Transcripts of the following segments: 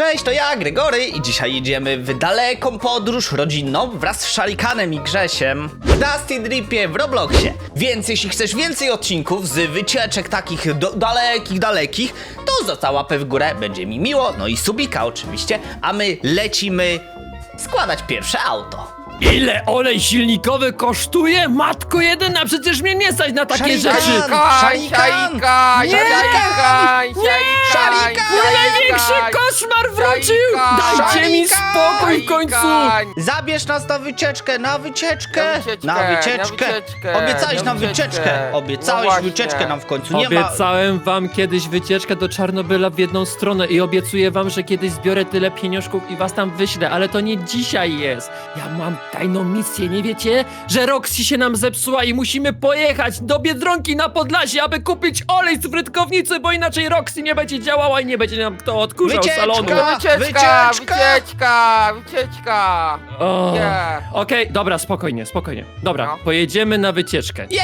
Cześć, to ja, Gregory i dzisiaj jedziemy w daleką podróż rodzinną wraz z Szarikanem i Grzesiem w Dusty Dripie w Robloxie. Więc jeśli chcesz więcej odcinków z wycieczek takich do, dalekich, dalekich, to zostaw łapę w górę, będzie mi miło, no i subika oczywiście, a my lecimy składać pierwsze auto. Ile olej silnikowy kosztuje? Matko jedyna, przecież mnie nie stać na takie Szarikan! rzeczy! Szarikan! Szarikan! Nie! Szarikan! Mój największy koszmar wrócił! Szarikan! Dajcie mi spokój w końcu! Zabierz nas na wycieczkę, na wycieczkę, Na wycieczkę, na Obiecałeś na nam wycieczkę, wycieczkę. obiecałeś No właśnie. wycieczkę nam w końcu. Nie ma... Obiecałem wam kiedyś wycieczkę do Czarnobyla w jedną stronę i obiecuję wam, że kiedyś zbiorę tyle pieniążków i was tam wyślę, ale to nie dzisiaj jest. Ja mam tajną misję, nie wiecie? Że Roxy się nam zepsuła i musimy pojechać do Biedronki na Podlasie, aby kupić olej z frytkownicy, bo inaczej Roxy nie będzie działała i nie będzie nam kto odkurzał Wycieczka! salonu. Wycieczka! Wycieczka! Wycieczka! Wycieczka! O. Nie! Okej, dobra, spokojnie, spokojnie. Dobra, No. pojedziemy na wycieczkę. Jej!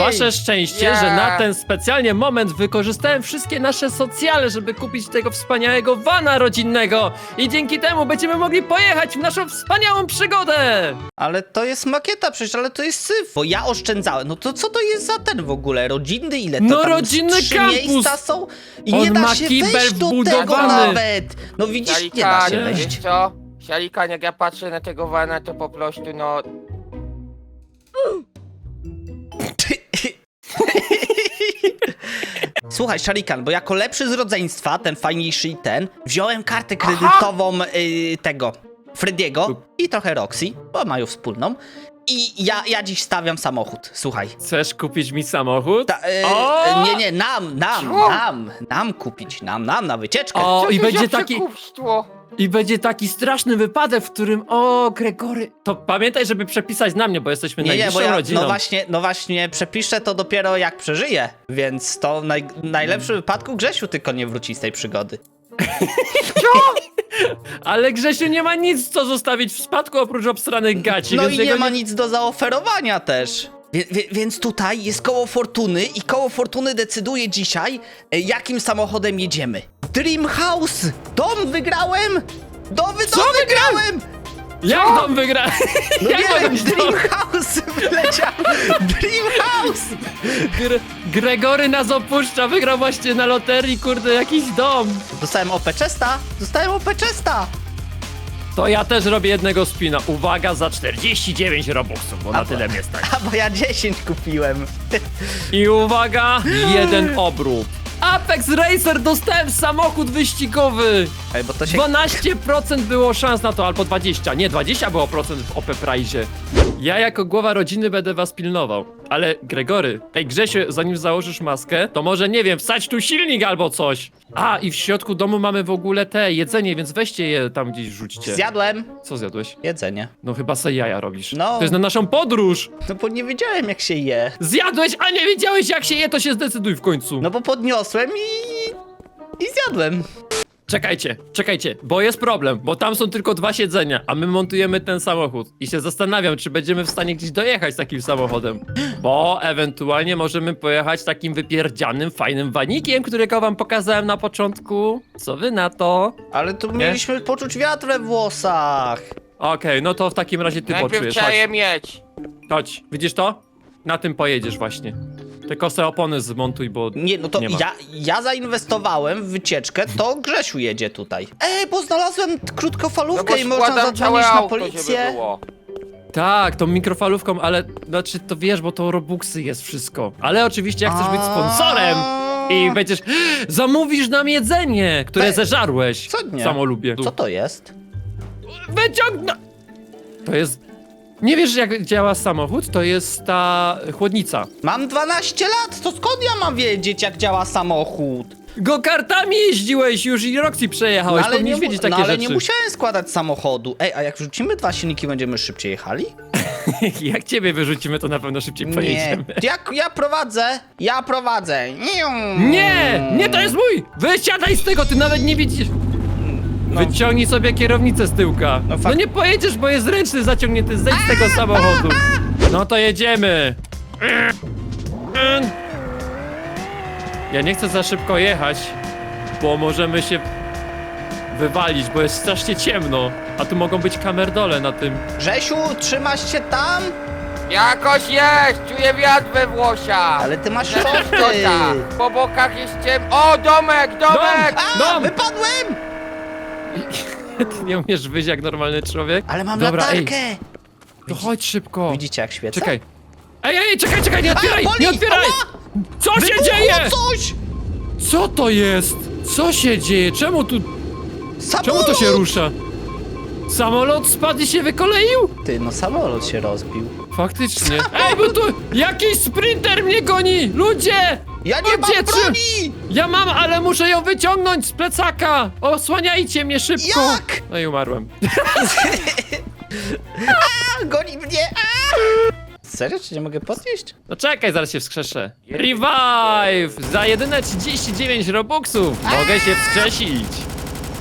Wasze szczęście, Nie. że na ten specjalnie moment wykorzystałem wszystkie nasze socjale, żeby kupić tego wspaniałego vana rodzinnego i dzięki temu będziemy mogli pojechać w naszą wspaniałą przygodę! Ale to jest makieta przecież, ale to jest syf. Bo ja oszczędzałem. No to co to jest za ten w ogóle? Rodzinny? Ile to No tam rodzinny trzy kampus. miejsca są? I On nie da ma się kibel wejść do tego wbudowany. nawet. No widzisz, nie da się wejść. wiesz co? Szarikan, jak ja patrzę na tego wana, to po prostu no... Słuchaj, Sharikan, bo jako lepszy z rodzeństwa, ten fajniejszy i ten, wziąłem kartę kredytową y, tego, Frediego i trochę Roxy, bo mają wspólną. I ja, ja dziś stawiam samochód, słuchaj. Chcesz kupić mi samochód? Ta, y, O! nie, nie, nam, nam, Co? nam, nam kupić, nam, nam na wycieczkę. O, Co i będzie taki, przekupstwo? i będzie taki straszny wypadek, w którym, o, Gregory, to pamiętaj, żeby przepisać na mnie, bo jesteśmy Nie, nie, najbliższą bo ja, rodziną. no właśnie, no właśnie, przepiszę to dopiero jak przeżyję, więc to w naj, najlepszym wypadku Grzesiu tylko nie wróci z tej przygody. Ale Grzesiu nie ma nic, co zostawić w spadku oprócz obstranych gaci, No więc i nie jego ma nic do zaoferowania też. Wie, wie, więc tutaj jest koło fortuny i koło fortuny decyduje dzisiaj, e, jakim samochodem jedziemy. Dream House! Dom wygrałem! Domy, dom wygrałem! Jak dom wygra? No Jak nie mogę dom? House wyleciał! Dream House! Gre Gregory nas opuszcza, wygrał właśnie na loterii, kurde, jakiś dom. Dostałem OP Chesta! Dostałem OP Chesta! To ja też robię jednego spina. Uwaga, za 49 robuxów, bo na A, tyle mnie stać. A bo ja 10 kupiłem. I uwaga, jeden obrót. Apex Racer, dostałem samochód wyścigowy. Ej, bo to się 12% było szans na to, albo 20. Nie, 20 było procent w OP Prize. Ja jako głowa rodziny będę was pilnował. Ale Gregory, ej Grzesiu, zanim założysz maskę, to może nie wiem, wsadź tu silnik albo coś. A, i w środku domu mamy w ogóle te jedzenie, więc weźcie je tam gdzieś rzućcie. Zjadłem Co zjadłeś? jedzenie. No chyba se jaja robisz. No. To jest na naszą podróż. No bo nie wiedziałem jak się je. Zjadłeś, a nie wiedziałeś jak się je, to się zdecyduj w końcu. No bo podniosłem i... i zjadłem. Czekajcie, czekajcie, bo jest problem, bo tam są tylko dwa siedzenia, a my montujemy ten samochód. I się zastanawiam, czy będziemy w stanie gdzieś dojechać takim samochodem. Bo ewentualnie możemy pojechać takim wypierdzianym, fajnym wanikiem, którego wam pokazałem na początku. Co wy na to? Ale tu mieliśmy poczuć wiatr we włosach. Okej, no to w takim razie ty Najpierw poczujesz. trzeba Chodź, je mieć. chodź, widzisz to? Na tym pojedziesz właśnie. Te kose opony zmontuj, bo Nie, no to nie ma. ja, ja zainwestowałem w wycieczkę, to Grzesiu jedzie tutaj. Ej, bo znalazłem No krótkofalówkę bo i można składam zadzwonić całe na auto, policję. żeby było. Tak, tą mikrofalówką, ale znaczy to wiesz, bo to Robuxy jest wszystko. Ale oczywiście jak chcesz być sponsorem i będziesz zamówisz nam jedzenie, które Te- zeżarłeś. Co nie? Samolubię. Co to jest? Wyciągnę! To jest... Nie wiesz jak działa samochód? To jest ta chłodnica. Mam 12 lat, to skąd ja mam wiedzieć jak działa samochód? Go-kartami jeździłeś już i Roxy przejechałeś, ale, nie, powinieneś wiedzieć takie no, ale rzeczy. nie musiałem składać samochodu. Ej, a jak wrzucimy dwa silniki, będziemy szybciej jechali? jak ciebie wyrzucimy, to na pewno szybciej Nie, pojedziemy. ja, ja prowadzę, ja prowadzę. Nie! Nie, to jest mój! Wysiadaj z tego, ty nawet nie widzisz! Wyciągnij sobie kierownicę z tyłka. No No, fak- nie pojedziesz, bo jest ręczny zaciągnięty, zejdź z tego samochodu. No to jedziemy. Ja nie chcę za szybko jechać, bo możemy się wywalić, bo jest strasznie ciemno. A tu mogą być kamerdole na tym. Grzesiu, trzymasz się tam? Jakoś jest! Czuję wiatr we włosiach! Ale ty masz szorty. szkoda. Po bokach jest ciem... O, domek, domek! A, Dom! wypadłem! Ty nie umiesz wyjść jak normalny człowiek. Ale mam Dobra, latarkę. Ej, to chodź szybko. Widzicie jak świecę? Czekaj. Ej, ej, czekaj, czekaj, nie otwieraj! boli! Nie otwieraj! Co się Wybuchło dzieje? coś! Co to jest? Co się dzieje? Czemu tu... Samolot! Czemu to się rusza? Samolot spadł i się wykoleił? Ty, no samolot się rozbił. Faktycznie. Ej, bo tu jakiś sprinter mnie goni! Ludzie! Ja nie mam czy- broni! Ja mam, ale muszę ją wyciągnąć z plecaka! Osłaniajcie mnie szybko! Jak? No i umarłem. A, goni mnie! A! Serio, czy nie mogę podnieść? No czekaj, zaraz się wskrzeszę. Revive! Za jedyne 39 robuxów mogę się wskrzesić.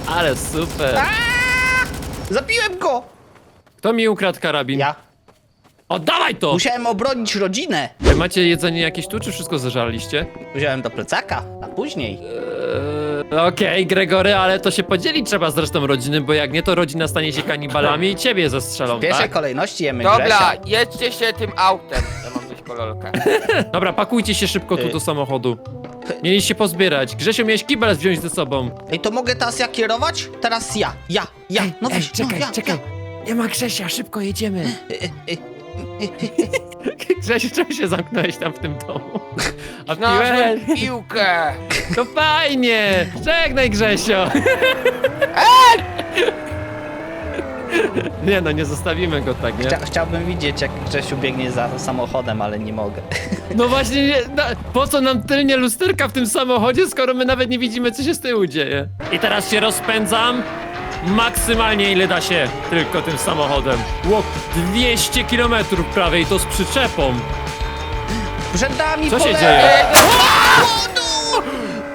Ale super. Zabiłem go! Kto mi ukradł karabin? Ja. Oddawaj to! Musiałem obronić rodzinę. Wy Macie jedzenie jakieś tu, czy wszystko zeżarliście? Wziąłem do plecaka, a później. Eee, Okej, Gregory, ale to się podzielić trzeba z resztą rodziny, bo jak nie, to rodzina stanie się kanibalami i ciebie zastrzelą, W pierwszej tak? kolejności jemy Dobra, Grzesia. jedźcie się tym autem. Ja mam dość kolorkę. Dobra, pakujcie się szybko tu do samochodu. Mieliście pozbierać. Grzesiu, miałeś kibel wziąć ze sobą. Ej, to mogę teraz ja kierować? Teraz ja, ja, ja. No weź, no, ja, Nie ma Grzesia, szybko jedziemy. Ja. E, e, Grzesiu, czemu się zamknąłeś tam w tym domu? A Znalazłem piłeś? piłkę! To fajnie! Żegnaj Grzesio! Nie no, nie zostawimy go tak, nie? Chcia, chciałbym widzieć, jak Grzesiu biegnie za samochodem, ale nie mogę. No właśnie, nie, na, po co nam tylnie lusterka w tym samochodzie, skoro my nawet nie widzimy, co się z tyłu dzieje? I teraz się rozpędzam maksymalnie ile da się tylko tym samochodem. Łok 200 km prawie i to z przyczepą. Przed nami Co się pole- dzieje? O!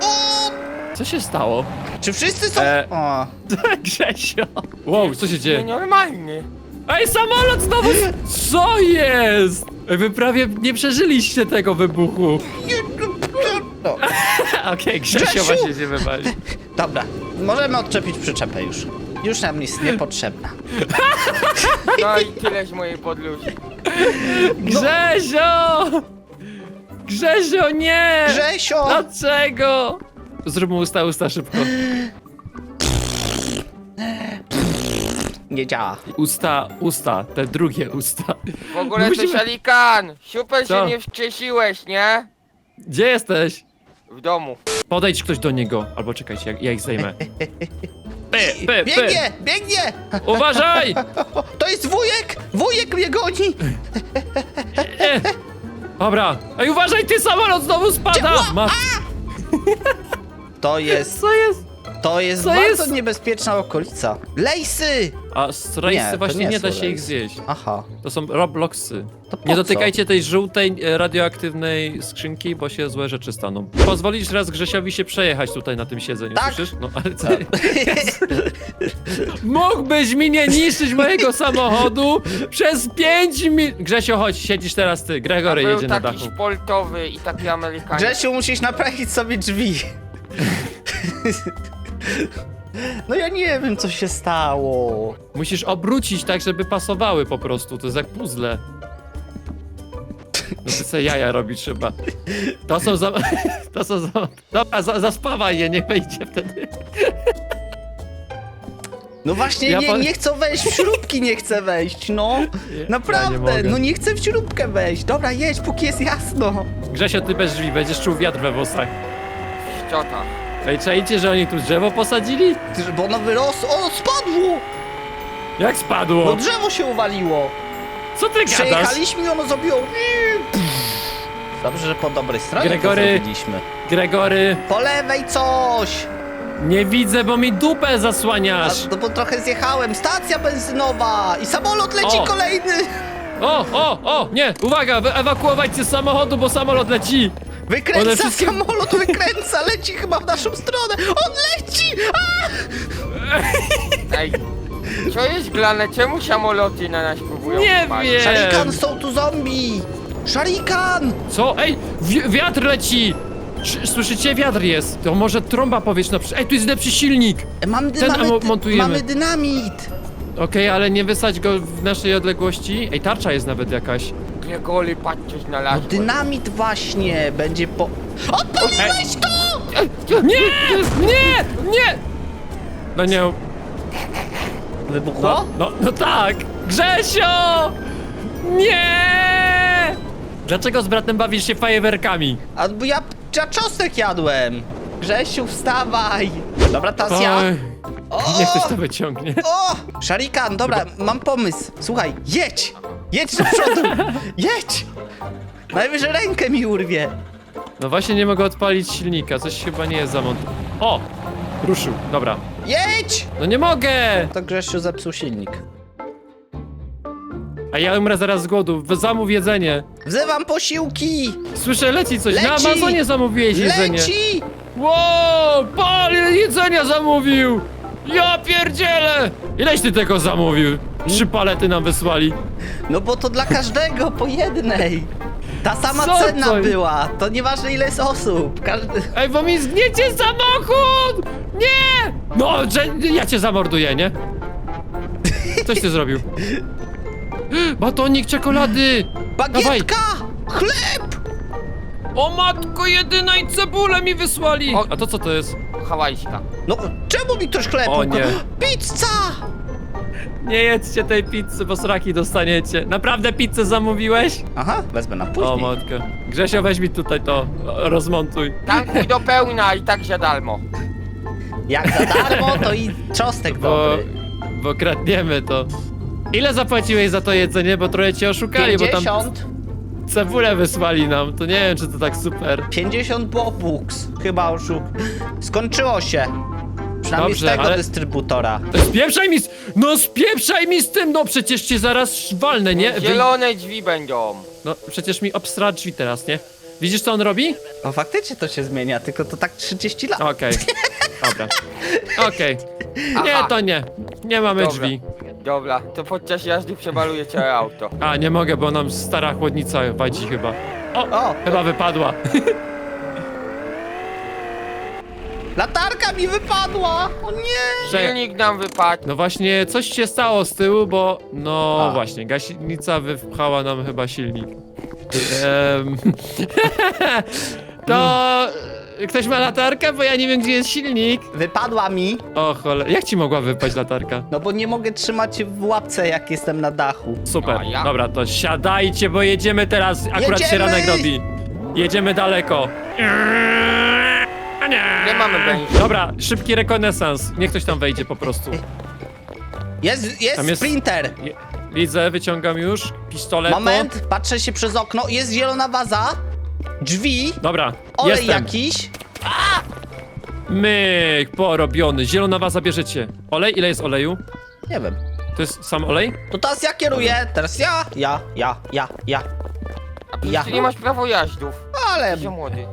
O! Co się stało? Czy wszyscy są... E. O. Grzesio. Wow, co się dzieje? Nienormalny. Ej, samolot znowu! s- Co jest? Ej, Wy prawie nie przeżyliście tego wybuchu. No. Okej, Grzesio Grzesiu! właśnie się wywali. Dobra, możemy odczepić przyczepę już. Już nam jest niepotrzebna. No i tyle z mojej podróży. Grzesio! Grzesio, nie! Grzesio! Dlaczego? Zróbmy usta, usta szybko. Nie działa. Usta, usta, te drugie usta. W ogóle Musimy- to szalikan! Super Co? się nie wskrzesiłeś, nie? Gdzie jesteś? W domu. Podejdź ktoś do niego. Albo czekajcie, ja, ja ich zajmę. Py, py, py. Biegnie, biegnie! Uważaj! O, to jest wujek! Wujek mnie goni! E. Dobra. Ej, uważaj, ty samolot znowu spada! Ła-. To jest, Co jest? To jest Co bardzo jest? niebezpieczna okolica. Lejsy! A strajsy Nie, to właśnie nie nie, da się ich zjeść. Aha. To są robloxy. To po Nie co? dotykajcie tej żółtej, e, radioaktywnej skrzynki, bo się złe rzeczy staną. Pozwolisz raz Grzesiowi się przejechać tutaj na tym siedzeniu, Tak. słyszysz? No, ale ty... Mógłbyś mi nie niszczyć mojego samochodu przez 5 minut! Grzesio, chodź, siedzisz teraz ty. Gregory Był jedzie na taki dachu. sportowy i taki amerykański. Grzesiu, musisz naprawić sobie drzwi. No ja nie wiem, co się stało. Musisz obrócić tak, żeby pasowały po prostu, to jest jak puzzle. No ty se jaja robi trzeba. To są za... To są za... Dobra, za, zaspawaj je, niech wejdzie wtedy. No właśnie, Ja nie, po- nie chcą wejść, w śrubki nie chcę wejść, no. ja Naprawdę, nie mogę. no nie chcę w śrubkę wejść. Dobra, jedź, póki jest jasno. Grzesio, ty bez drzwi, będziesz czuł wiatr we włosach. Szczota. Ej, czajcie, że oni tu drzewo posadzili? Ty, Bo ono wyrosło, o, spadło! Jak No spadło? drzewo się uwaliło. Co ty gadasz? Przejechaliśmy i ono zrobiło... Dobrze, że po dobrej stronie Gregory. to zrobiliśmy. Gregory, Po lewej coś! nie widzę, bo mi dupę A, zasłaniasz. no bo trochę zjechałem. Stacja benzynowa! I samolot leci O. kolejny! O, o, o, nie, uwaga, wy- ewakuować się z samochodu, bo samolot leci. One Wykręca wszystkie- samolot, wykręca, leci chyba w naszą stronę! On leci! A! Ej. Co jest grane? Czemu samoloty na nas próbują Nie wpaść? wiem. Szarikan, są tu zombie! Szarikan! Co? Ej, wi wiatr leci! Sz- Słyszycie? Wiatr jest. To może trąba powietrzna. przy- Ej, tu jest lepszy silnik. Mam, dy, Ten mamy, mo- dy- montujemy. mamy dynamit! Okej, ale nie wysadź go w naszej odległości. Ej, tarcza jest nawet jakaś. Gregory, patrz coś No znalazłem. dynamit właśnie będzie po... Odpaliłeś to! Nie! Nie! Nie! No nie. Wybuchło? No, no tak! Grzesio! Nie! Dlaczego z bratem bawisz się fajerwerkami? A bo ja, ja czosnek jadłem! Grzesiu, wstawaj! Dobra, teraz ja. Oj, O! niech ktoś to wyciągnie. O! Szarikan, dobra, mam pomysł. Słuchaj, jedź! Jedź do przodu! Jedź! Najwyżej rękę mi urwie. No właśnie nie mogę odpalić silnika, coś chyba nie jest zamontowane. O! Ruszył, dobra. Jedź! No nie mogę! To Grzesiu zepsuł silnik. A ja umrę zaraz z głodu, w- zamów jedzenie. Wzywam posiłki! Słyszę, leci coś, na Leci! Amazonie zamówiłeś jedzenie. Leci! Wow, pal jedzenia zamówił! Ja pierdzielę! Ileś ty tego zamówił? Trzy palety nam wysłali. No bo to dla każdego po jednej. Ta sama Co cena to? była. To nieważne ile jest osób. Każdy... Ej, bo mi zgniecie samochód! Nie! No, że ja cię zamorduję, nie? Coś ty zrobił. Batonik czekolady! Bagietka! Chleb! O matko jedyna i cebulę mi wysłali! O. A to co to jest? Hawajska. No czemu mi ktoś chleb? O nie. Pizza! Nie jedzcie tej pizzy, bo sraki dostaniecie. Naprawdę pizzę zamówiłeś? Aha, wezmę na O później. matko. Grzesio, weź mi tutaj to, o, rozmontuj. Tankuj do pełna i tak za darmo. Jak za darmo, to i czosnek Bo, dobry. bo kradniemy to. Ile zapłaciłeś za to jedzenie, bo trochę cię oszukali, bo tam 50, cebulę wysłali nam, to nie wiem, czy to tak super. 50 bobux. Chyba oszuk. Skończyło się. Przynajmniej Dobrze, z tego ale- dystrybutora. Spieprzaj mi z... No spieprzaj mi z tym, no przecież cię zaraz walnę, nie? Wy... Zielone drzwi będą. No przecież mi obstra drzwi teraz, nie? Widzisz co on robi? O, faktycznie to się zmienia, tylko to tak 30 lat. Okej, dobra. Okej. Nie, Aha. to nie. Nie mamy Dobra. drzwi. Dobra, to podczas jazdy przemaluje całe auto. A, nie mogę, bo nam stara chłodnica wadzi chyba. O, O! chyba wypadła. Latarka mi wypadła! O nie! Że- Silnik nam wypadł. No właśnie, coś się stało z tyłu, bo... No A. właśnie, gaśnica wypchała nam chyba silnik. Em, to... Ktoś ma latarkę? Bo ja nie wiem, gdzie jest silnik. Wypadła mi, O cholera, jak ci mogła wypaść latarka? no bo nie mogę trzymać w łapce, jak jestem na dachu. Super, A ja? dobra, to siadajcie, bo jedziemy teraz, akurat się Jedziemy! ranek robi. Jedziemy daleko. Nie mamy benzyny. Dobra, szybki rekonesans. Niech ktoś tam wejdzie po prostu. Jest, jest, Tam jest- sprinter! Je- Widzę, wyciągam już pistolet. Moment, patrzę się przez okno, jest zielona waza, drzwi, Dobra, olej jestem. jakiś. Myk, porobiony. Zielona waza bierzecie. Olej? Ile jest oleju? Nie wiem. To jest sam olej? To teraz ja kieruję, teraz ja, ja, ja, ja, ja. A przecież Ja. ty nie masz prawo jazdów. Ale... Jesteś młody.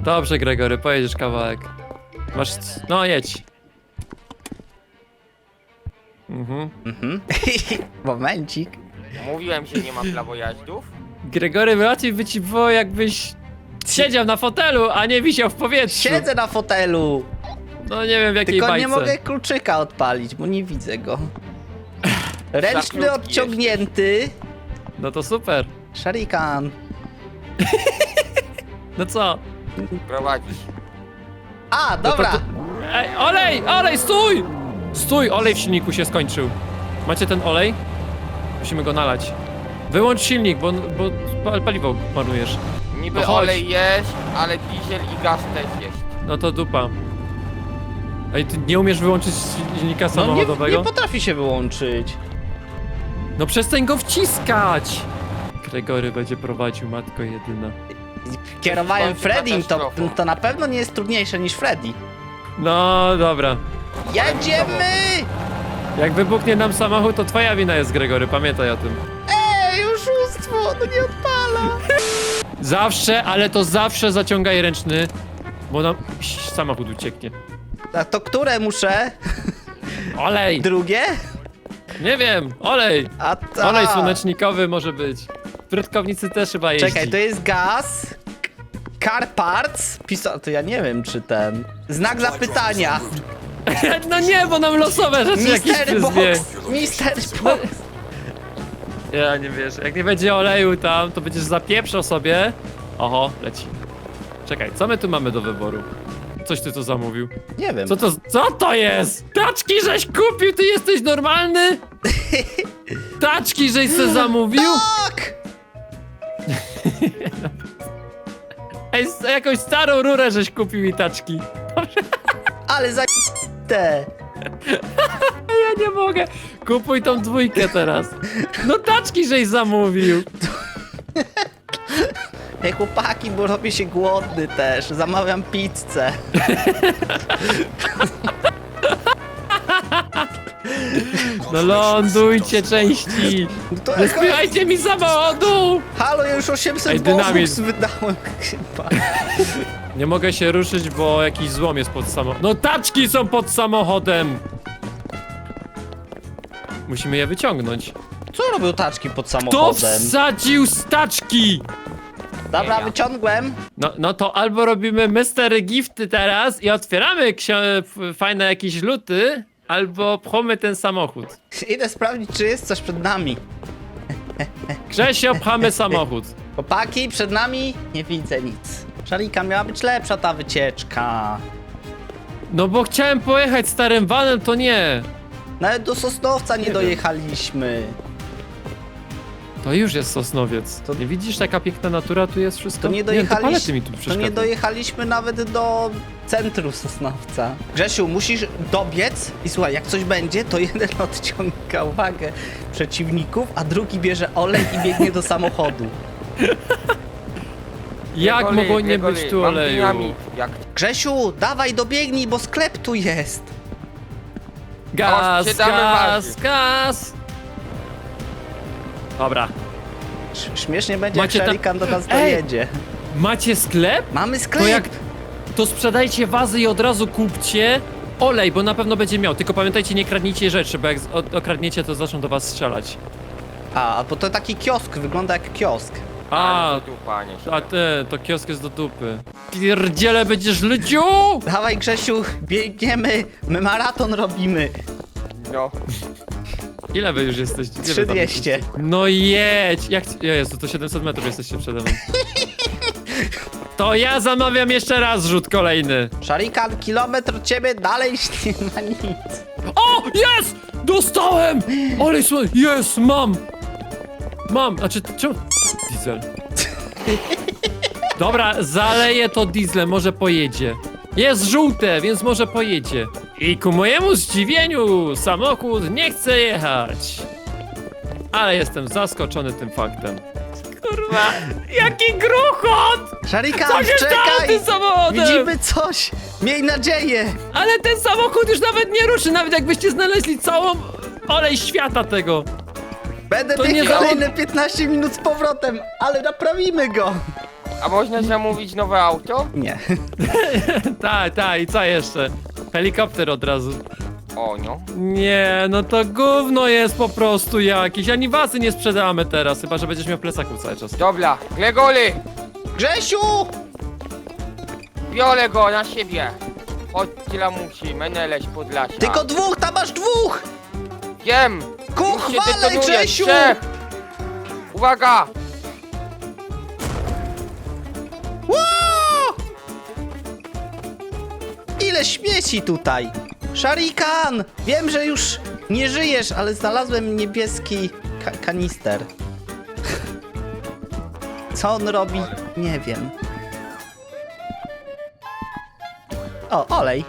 Dobrze, Gregory, pojedziesz kawałek. Masz... No, jedź. Mhm. Mhm. Momencik. Mówiłem, że nie ma prawo jazdów. Gregory, łatwiej by ci było, jakbyś siedział na fotelu, a nie wisiał w powietrzu. Siedzę na fotelu, No nie wiem w jakiej tylko bajce. nie mogę kluczyka odpalić, bo nie widzę go. Ręczny krótki odciągnięty. No to super. Sharikan. No co? Prowadzisz. A, No dobra. to- Ej, olej, olej, stój! Stój, olej w silniku się skończył. Macie ten olej? Musimy go nalać. Wyłącz silnik, bo, bo pal- paliwo marnujesz. Niby No chodź. olej jest, ale diesel i gaz też jest. No to dupa. Ej, ty nie umiesz wyłączyć silnika No nie, samochodowego? nie potrafi się wyłączyć. No przestań go wciskać! Gregory będzie prowadził, matko jedyna. Kierowałem Bądź Freddym, to, katastrofą. to na pewno nie jest trudniejsze niż Freddy. No dobra. Jedziemy! Jak wybuchnie nam samochód, to twoja wina jest, Gregory, pamiętaj o tym. Ej, oszustwo, no nie odpala. Zawsze, ale to zawsze zaciągaj ręczny, bo nam samochód ucieknie. A to które muszę? Olej! Drugie? Nie wiem, olej! A to... Olej słonecznikowy może być. W prytkownicy też chyba jeździ. Czekaj, to jest gaz, Car parts? Piso... To ja nie wiem, czy ten... Znak zapytania. No nie, bo nam losowe rzeczy jakieś przyzwie. box! Mystery box! Ja nie wiesz, jak nie będzie oleju tam, to będziesz zapieprzał sobie. Oho, leci. Czekaj, co my tu mamy do wyboru? Coś ty tu zamówił. Nie wiem. Co to, co to jest? Taczki żeś kupił, ty jesteś normalny? Taczki żeś se zamówił? Tak! Ej, jakąś starą rurę żeś kupił i taczki. Ale za... te. Ja nie mogę. Kupuj tą dwójkę teraz. No taczki żeś zamówił. Ej, chłopaki, bo robię się głodny też. Zamawiam pizzę. No lądujcie części. No to Nie spychajcie mi samochodu! Halo, ja już 800 Ej, dynamit. wydałem chyba. Nie mogę się ruszyć, bo jakiś złom jest pod samochodem. No taczki są pod samochodem! Musimy je wyciągnąć. Co robią taczki pod Kto samochodem? wsadził staczki? Dobra, Ja. wyciągłem. No, no to albo robimy Mystery Gifty teraz i otwieramy f- fajne jakieś luty, albo pchamy ten samochód. Idę sprawdzić, czy jest coś przed nami. Grzesio, pchamy samochód. Chłopaki, przed nami nie widzę nic. Szalika, miała być lepsza ta wycieczka. No bo chciałem pojechać starym vanem, to nie. Nawet do Sosnowca nie wiem. dojechaliśmy. To już jest Sosnowiec. To- Nie widzisz, taka piękna natura tu jest wszystko? To nie Nie, to dojechaliśmy. mi tu To nie przeszkadzają. dojechaliśmy nawet do centrum Sosnowca. Grzesiu, musisz dobiec i słuchaj, jak coś będzie, to jeden odciąga uwagę przeciwników, a drugi bierze olej i biegnie do samochodu. Jak Gregoli, mogło nie być tu mam oleju? dynamit. Jak Grzesiu, dawaj dobiegnij, bo sklep tu jest. Gaz, gaz, gaz! Dobra. Sz- Śmiesznie będzie, Macie jak tam- Szalikan do nas Ej! dojedzie. Macie sklep? Mamy sklep. To jak... To sprzedajcie wazy i od razu kupcie olej, bo na pewno będzie miał. Tylko pamiętajcie, nie kradnijcie rzeczy, bo jak z- okradniecie, to zaczną do was strzelać. A, bo to taki kiosk, wygląda jak kiosk. A, dupa, nie a ty, to kiosk jest do dupy. Pierdziele będziesz ludziu! Dawaj Grzesiu, biegniemy, my maraton robimy. No. Ile wy już jesteście? Gdzie wy tam 3200. jesteście? No jedź! Jak... Jezu, to 700 metrów jesteście przede mną. To ja zamawiam jeszcze raz rzut kolejny. Szarikan, kilometr od ciebie, dalej nie ma nic. O! Jest! Dostałem! Olej słoń! Jest! Mam! Mam! Znaczy, czemu? Diesel. Dobra, zaleję to dieslem, może pojedzie. Jest żółte, więc może pojedzie. I ku mojemu zdziwieniu samochód nie chce jechać. Ale jestem zaskoczony tym faktem. Kurwa, jaki gruchot! Szarikan, Co się stało z czekaj! tym samochodem? Widzimy coś! Miej nadzieję! Ale ten samochód już nawet nie ruszy, nawet jakbyście znaleźli całą olej świata tego. Będę To nie za- kolejne 15 minut z powrotem, ale naprawimy go! A można zamówić nowe auto? Nie. Tak, tak, i co jeszcze? Helikopter od razu. O, no. Nie, no to gówno jest po prostu jakieś. Ani wasy nie sprzedamy teraz, chyba że będziesz miał w plecaku cały czas. Dobra, Gregoli! Grzesiu! Biorę go na siebie. Od lamusi, Meneles Podlasia. Tylko dwóch, tam masz dwóch! Wiem! Się detonuje. Trzech. Uwaga! Ło! Ile śmieci tutaj! Szarikan! Wiem, że już nie żyjesz, ale znalazłem niebieski ka kanister. Co on robi? Nie wiem. O, olej.